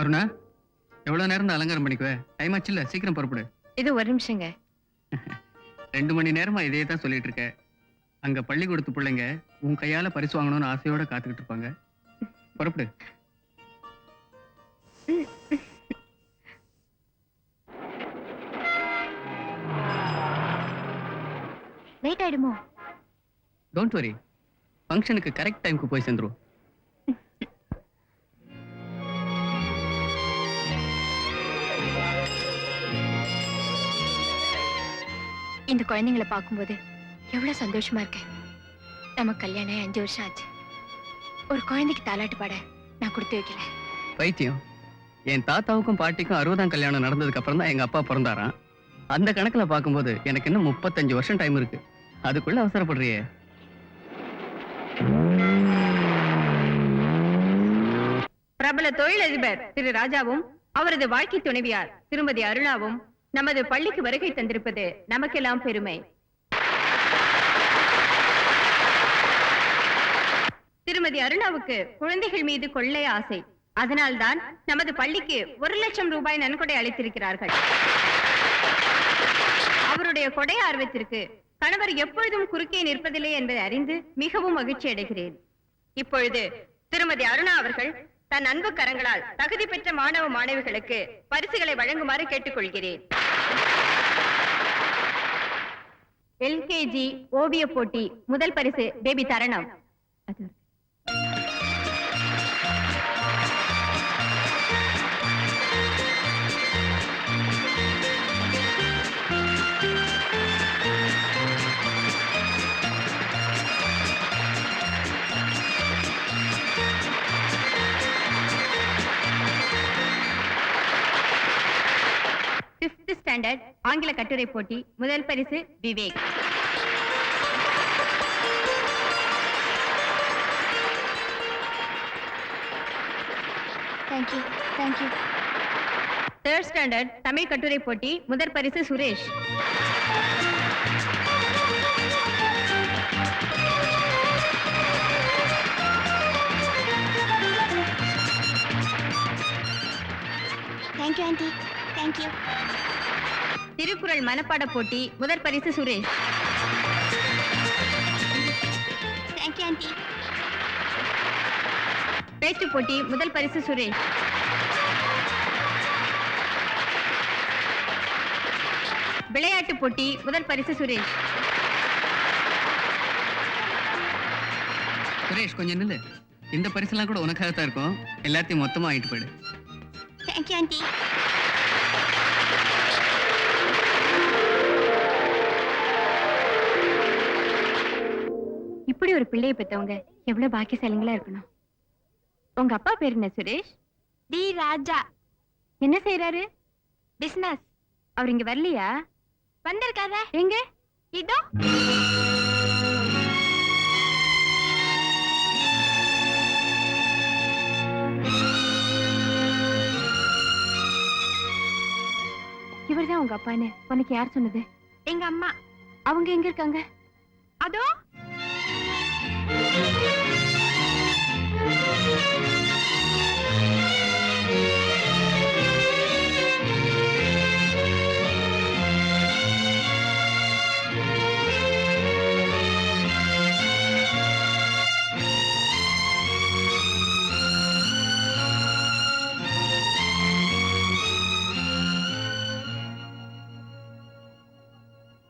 அருணா எவ்வளவு நேரம் அலங்காரம் பண்ணிக்குவ? டைம் ஆச்சு இல்ல சீக்கிரம் புறப்படு. இது ஒரு நிமிஷங்க. ரெண்டு மணி நேரமா இதே தான் சொல்லிட்டு இருக்க அங்க பள்ளிக்கூடத்து பிள்ளைங்க உன் கையால பரிசு வாங்கணும்னு ஆசையோட காத்துக்கிட்டு இருப்பாங்க. புறப்படு. லேட் ஆயிடுமோ? டோன்ட் வரி ஃபங்க்ஷனுக்கு கரெக்ட் டைம்க்கு போய் சேர்ந்துரும் இந்த குழந்தைங்களை பார்க்கும்போது எவ்வளவு சந்தோஷமா இருக்கு. நம்ம கல்யாணம் அஞ்சு வருஷம் ஆச்சு. ஒரு குழந்தைக்கு தாலாட்டு பாட நான் கொடுத்து வைக்கல. பைத்தியம். என் தாத்தாவுக்கும் பாட்டிக்கும் அறுபதாம் கல்யாணம் நடந்ததுக்கு அப்புறம் தான் எங்க அப்பா பிறந்தாராம். அந்த கணக்குல பார்க்கும்போது எனக்கு இன்னும் முப்பத்தஞ்சு வருஷம் டைம் இருக்கு. அதுக்குள்ள அவசரப்படுறியே. பிரபல தொழிலதிபர் திரு ராஜாவும் அவரது வாழ்க்கை துணைவியார் திருமதி அருணாவும் நமது பள்ளிக்கு வருகை தந்திருப்பது நமக்கெல்லாம் பெருமை. திருமதி அருணாவுக்கு குழந்தைகள் மீது கொள்ளை ஆசை. அதனால்தான் நமது பள்ளிக்கு ஒரு லட்சம் ரூபாய் நன்கொடை அளித்திருக்கிறார்கள். அவருடைய கொடை ஆர்வத்திற்கு கணவர் எப்பொழுதும் குறுக்கே நிற்பதில்லை என்பதை அறிந்து மிகவும் மகிழ்ச்சி அடைகிறேன் இப்பொழுது திருமதி அருணா அவர்கள் தன் அன்பு கரங்களால் தகுதி பெற்ற மாணவ மாணவிகளுக்கு பரிசுகளை வழங்குமாறு கேட்டுக்கொள்கிறேன். எல்கேஜி ஓவிய போட்டி முதல் பரிசு பேபி தரணம். ஸ்டாண்டர்ட் ஆங்கில கட்டுரை போட்டி முதல் பரிசு Vivek. Thank you thank you third standard Tamil கட்டுரை போட்டி முதல் பரிசு Suresh. Thank you aunty thank you Thirukkural மனப்பாட போட்டி முதல் பரிசு சுரேஷ். பேச்சு போட்டி முதல் பரிசு சுரேஷ். விளையாட்டு போட்டி முதல் பரிசு சுரேஷ். சுரேஷ் கொஞ்சம் நில்லு. இந்த பரிசெல்லாம் கூட உனக்காக தான் இருக்கும். எல்லாத்தையும் மொத்தமா வாங்கிட்டு போயிடு. தேங்க்யூ ஆண்டி இப்படி ஒரு பிள்ளையை பெத்தவங்க எவ்வளவு பாக்கியசாலிங்களா இருக்கணும். உங்க அப்பா பேர் என்ன சுரேஷ்? டி ராஜா. என்ன செய்யறாரு பிசினஸ் அவர் இங்க வரலையா? வந்திருக்காரே. எங்க? இதோ. இவர்தான் உங்க அப்பான்னு உனக்கு யார் சொன்னது? எங்க அம்மா. அவங்க எங்க இருக்காங்க? அதோ.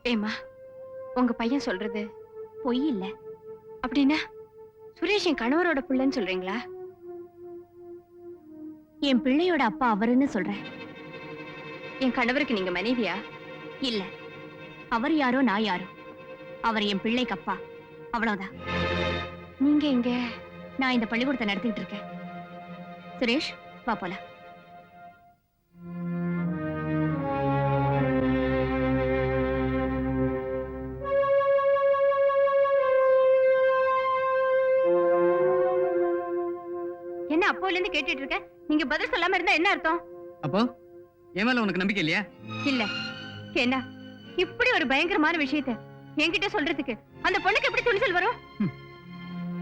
ஏமா உங்க பையன் சொல்றது பொய் இல்ல. அப்படின்னா சுரேஷ் என் கணவரோட பிள்ளைன்னு சொல்றீங்களா? என் பிள்ளையோட அப்பா அவருன்னு சொல்றேன். என் கணவருக்கு நீங்க மனைவியா? இல்ல. அவர் யாரோ நான் யாரோ? அவர் என் பிள்ளைக்கு அப்பா. அவ்வளவுதான். நீங்க இங்க நான் இந்த பள்ளிக்கூடத்தை நடத்திட்டு இருக்கேன். சுரேஷ் வா போலாம். சொல்லாம இருந்தா என்ன அர்த்தம்? அப்போ என் மேல உனக்கு நம்பிக்கை இல்லையா? இல்ல. என்ன இப்படி ஒரு பயங்கரமான விஷயத்த என்கிட்ட சொல்றதுக்கு அந்த பொண்ணுக்கு எப்படி துணிச்சல் வரும்?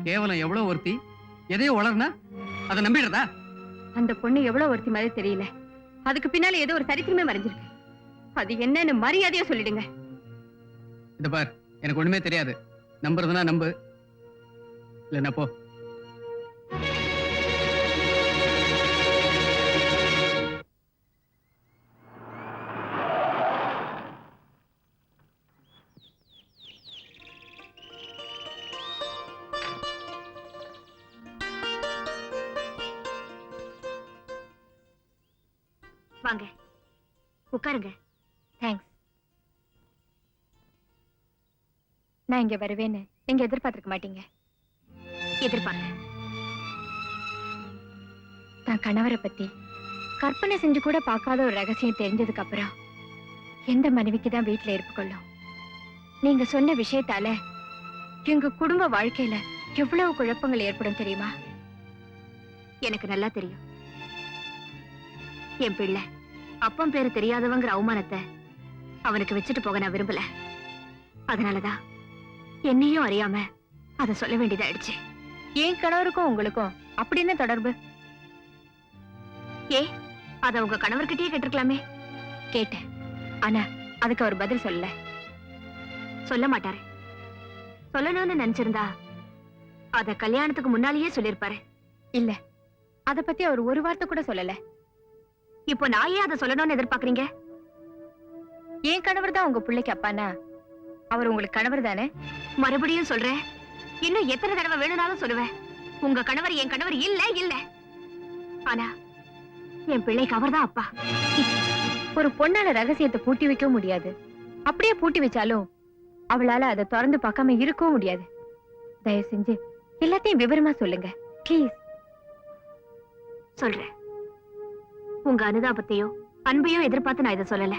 கேவலம் எவ்வளவு ஒருத்தி? எதையோ வளர்னா அதை நம்பிடுறதா? அந்த பொண்ணு எவ்வளவு ஒருத்தி மாதிரி தெரியல. அதுக்கு பின்னால ஏதோ ஒரு சரித்திரமே மறைஞ்சிருக்கு. அது என்னன்னு மரியாதையா சொல்லிடுங்க. இந்த பார் எனக்கு ஒண்ணுமே தெரியாது. நம்புறதுனா நம்பு. இல்லைன்னா போ. உட்காருங்க. தேங்க்ஸ் நான் இங்க வருவேன்னு நீங்க எதிர்பார்த்திருக்க மாட்டீங்க. எதிர்பார்க்க. நான் கணவரை பத்தி கற்பனை செஞ்சு கூட பார்க்காத ஒரு ரகசியம் தெரிஞ்சதுக்கு அப்புறம் எந்த மனைவிக்கு தான் வீட்டுல இருப்பு கொள்ளும்? நீங்க சொன்ன விஷயத்தால எங்க குடும்ப வாழ்க்கையில எவ்வளவு குழப்பங்கள் ஏற்படும் தெரியுமா? எனக்கு நல்லா தெரியும். என் பிள்ளை அப்பன் பேரு தெரியாதவங்கிற அவமானத்தை அவனுக்கு வச்சுட்டு போக நான் விரும்பல. அதனாலதான் என்னையும் அறியாம அத சொல்ல வேண்டியதாயிடுச்சு. என் கணவருக்கும் உங்களுக்கும் அப்படி என்ன தொடர்பு? ஏ அத உங்க கணவர்கிட்டயே கேட்டிருக்கலாமே. கேட்டேன். ஆனா அதுக்கு அவர் பதில் சொல்லல. சொல்ல மாட்டாரு. சொல்லணும்னு நினைச்சிருந்தா அத கல்யாணத்துக்கு முன்னாலேயே சொல்லிருப்பாரு இல்ல அத பத்தி அவர் ஒரு வார்த்தை கூட சொல்லல. இப்போ நான் ஏன் அதை சொல்லணும்னு எதிர்பார்க்கறீங்க? என் கணவர் தான் உங்க பிள்ளைக்கு அப்பானா அவர் உங்களுக்கு கணவர் தானே? மறுபடியும் சொல்றேன். இன்னும் எத்தனை தடவை வேணும்னாலும் சொல்லுவேன். உங்க கணவர் என் கணவர் இல்ல இல்ல. ஆனா என் பிள்ளைக்கு அவர்தான் அப்பா. ஒரு பொண்ணால ரகசியத்தை பூட்டி வைக்கவும் முடியாது. அப்படியே பூட்டி வச்சாலும் அவளால அதை திறந்து பார்க்காம இருக்கவும் முடியாது. தயவு செஞ்சு எல்லாத்தையும் விவரமா சொல்லுங்க. ப்ளீஸ் சொல்றேன். உங்க அனுதாபத்தையோ அன்பையோ எதிர்பார்த்து நான் இதை சொல்லல.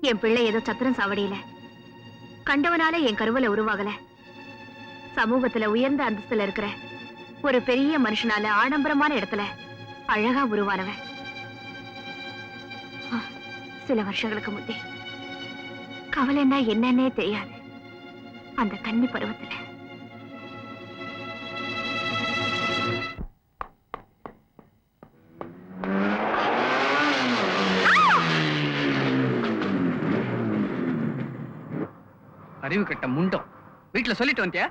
என் பிள்ளை ஏதோ சத்திரம் சாவடியில. கண்டவனால என் கருவில உருவாகல. சமூகத்துல உயர்ந்த அந்தஸ்துல இருக்கிற ஒரு பெரிய மனுஷனால ஆடம்பரமான இடத்துல அழகா உருவானவன். சில வருஷங்களுக்கு முன்னே. கவலைன்னா என்னன்னே தெரியாது. அந்த கன்னி பருவத்துல. அறிவு கட்ட முண்டம். வீட்டுல சொல்லிட்டு வந்துட்டியா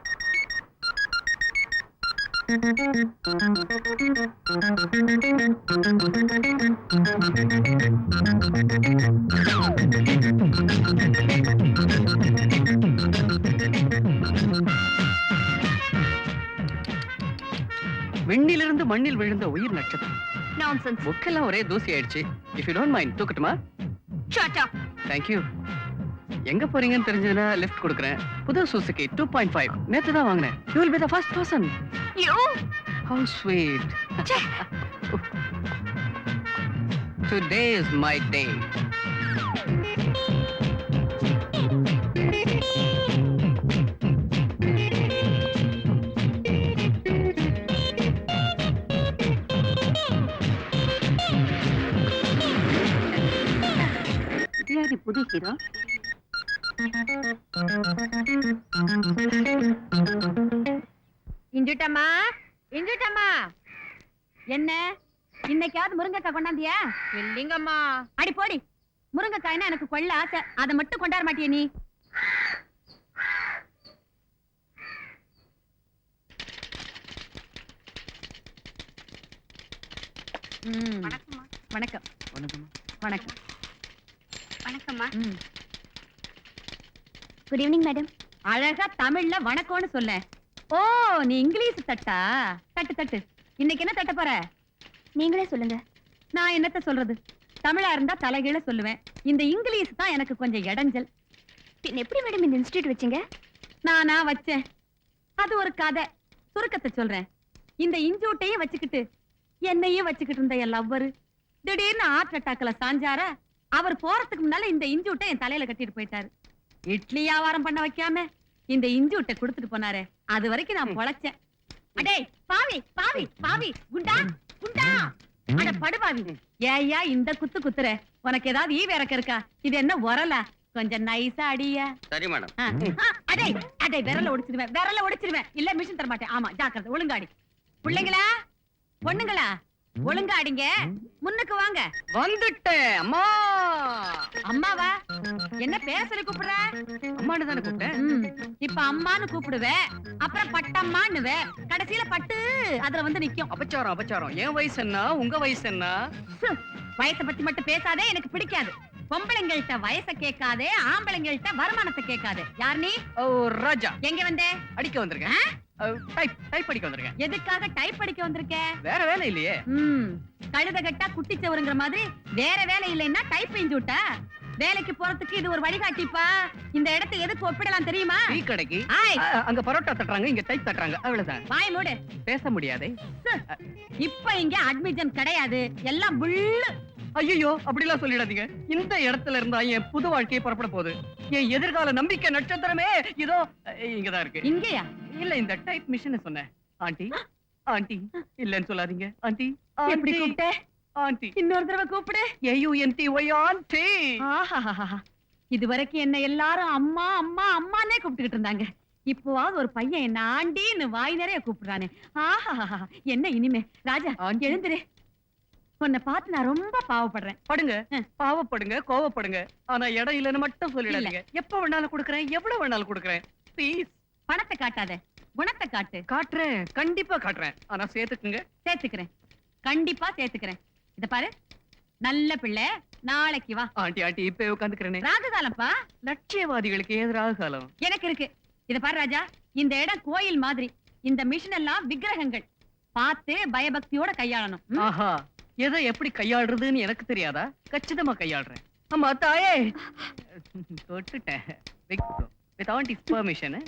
விண்ணிலிருந்து மண்ணில் விழுந்த உயிர் நட்சத்திரம். நான்சென்ஸ் புக்கெல்லாம் ஒரே தூசி ஆயிடுச்சு. இஃப் யூ டோன்ட் மைண்ட் தூக்கட்டுமா? ஷட் அப் எங்க போறீங்கன்னு தெரிஞ்சதுன்னா லிஃப்ட் கொடுக்குறேன். புது சுசுகி டூ பாயிண்ட் ஃபைவ் நேத்து தான் வாங்கினேன் you will be the first person you how sweet today is my day புது ஹீரோ இஞ்சுட்டம்மா இஞ்சுட்டம்மா. என்ன? இன்னைக்காவது முருங்கைக்காய் கொண்டாந்தியா? இல்லைங்கம்மா. அடி போடி. முருங்கைக்காய்னா எனக்கு கொள்ள ஆசை. அதை மட்டும் கொண்டாட மாட்டிய நீ. ம், வணக்கம். வணக்கம். வணக்கம்மா. ம். குட் ஈவினிங் மேடம் அழகா தமிழ்ல வணக்கம்னு சொல்ல ஓ நீ இங்கிலீஷ் தட்டா? தட்டு தட்டு. இன்னைக்கு என்ன தட்ட போற? நீங்களே சொல்லுங்க. நான் என்னத்த சொல்றது? தமிழா இருந்தா தலைகீழ சொல்லுவேன். இந்த இங்கிலீஷ் தான் எனக்கு கொஞ்சம் இடைஞ்சல். பின் எப்படி மேடம் இந்த இன்ஸ்டியூட் வச்சீங்க? நானா வச்சேன். அது ஒரு கதை. சுருக்கத்தை சொல்றேன். இந்த இஞ்சூட்டையும் வச்சுக்கிட்டு என்னையும் வச்சுக்கிட்டு இருந்த என் லவ்வரு திடீர்னு ஹார்ட் அட்டாக்ல சாஞ்சாரா? அவர் போறதுக்கு முன்னால இந்த இஞ்சூட்டை என் தலையில கட்டிட்டு போயிட்டாரு. இட்லி வியாபாரம் பண்ண வைக்காம இந்த இஞ்சூட்டை கொடுத்துட்டு போனாரே அது வரைக்கும் நான் பொழைச்சேன். அடே பாவி பாவி பாவி குண்டா குண்டா. அட படுபாவி ஏய்யா இந்த குத்து குத்துற. உனக்கு ஏதாவது ஈ வேறக்க இருக்கா? இது என்ன உரலா? கொஞ்சம் நைஸா அடியா. சரி மேடம் அடே அடே விரல ஒடிச்சிருவேன் விரல ஒடிச்சிருவேன். இல்ல மிஷின் தர மாட்டேன் ஆமா ஜாக்கிரதை ஒழுங்காடி. பிள்ளைங்களா? பொண்ணுங்களா? ஒழுங்கா அடிங்க முன்னுக்கு வாங்க. வந்துட்டேன். அம்மா. அம்மாவா? என்ன பேர் சொல்லி கூப்பிடுற? அம்மானு தானே கூப்பிட்டேன். இப்ப அம்மான்னு கூப்பிடுவ. அப்புறம் பட்டம்மான்னுவ. கடைசியில பட்டு. அதுல வந்து நிக்கும். அபச்சாரம் அபச்சாரம். என் வயசு என்ன? உங்க வயசு என்ன? வயசை பத்தி மட்டும் பேசாதே. எனக்கு பிடிக்காது. பொம்பளைங்கள்ட்ட வயசை கேட்காதே. ஆம்பளைங்கள்ட்ட வருமானத்தை கேட்காதே. யார் நீ? ஓ ராஜா. எங்க வந்த? அடிக்க வந்திருக்கேன். டைப் டைப் அடிக்க வந்திருக்கேன். எதுக்காக டைப் படிக்க வந்திருக்க? வேற வேலை இல்லையே. ம் கழுத கட்டா குட்டி சவருங்கிற மாதிரி வேற வேலை இல்லைன்னா டைப் செஞ்சு விட்டா வேலைக்கு போறதுக்கு இது ஒரு வழிகாட்டிப்பா. இந்த இடத்தை எதுக்கு ஒப்பிடலாம் தெரியுமா? டீ கடைக்கு. அங்க பரோட்டா தட்டுறாங்க இங்க டைப் தட்டுறாங்க அவ்வளவுதான். வாய் மூடு. பேச முடியாதே. இப்ப இங்க அட்மிஷன் கிடையாது. எல்லாம் புல்லு ஐயோ அப்படிலாம் சொல்லிடாதீங்க. இந்த இடத்துல இருந்தா என் புது வாழ்க்கையை புறப்பட போகுது. என் எதிர்கால நம்பிக்கை நட்சத்திரமே இதோ இங்கதான் இருக்கு. இங்கயா? இல்ல இந்த டைப் மிஷின் சொன்னேன். ஆண்டி ஆண்டி இல்லன்னு சொல்லாதீங்க. ஆண்டி எப்படி கூப்பிட்ட? ஆண்டி. இன்னொரு தடவை கூப்பிடு. A U N T Y aunty. ஆஹாஹாஹா. இது வரைக்கும் என்ன எல்லாரும் அம்மா அம்மா அம்மானே கூப்பிட்டுக்கிட்டு இருந்தாங்க. இப்போவாவது ஒரு பையன் என்ன ஆண்டின்னு வாய் நிறைய கூப்பிடுறானே. ஆஹாஹாஹா. என்ன இனிமே? ராஜா. எழுந்துரு. உன்னை பார்த்து நான் ரொம்ப பாவப்படுறேன். படுங்க. பாவப்படுங்க கோவப்படுங்க. ஆனா இடம் இல்லைன்னு மட்டும் சொல்லிடாதீங்க. எப்ப வேணாலும் கொடுக்குறேன் எவ்வளவு வேணாலும் கொடுக்குறேன். ப்ளீஸ் பணத்தை காட்டாத. குணத்தை காட்டு. காட்டுறேன். கண்டிப்பா காட்டுறேன். ஆனா சேர்த்துக்குங்க. சேர்த்துக்கிறேன். கண்டிப்பா சேர்த்துக்கிறேன். இத பாரு. நல்ல பிள்ளை. நாளைக்கு வா. ஆண்டி ஆண்டி இப்ப உட்காந்துக்கிறேனே. ராகுகாலம்ப்பா லட்சியவாதிகளுக்கு எதிராக காலம் எனக்கு இருக்கு. இத பாரு ராஜா. இந்த இடம் கோயில் மாதிரி. இந்த மிஷின் எல்லாம் விக்கிரகங்கள். பார்த்து பயபக்தியோட கையாளணும்? ஆஹா. எதை எப்படி கையாளுறதுன்னு எனக்கு தெரியாதா? கச்சிதமா கையாளுறேன். ஆமா தாயே. தொட்டுட்டேன். With aunty permission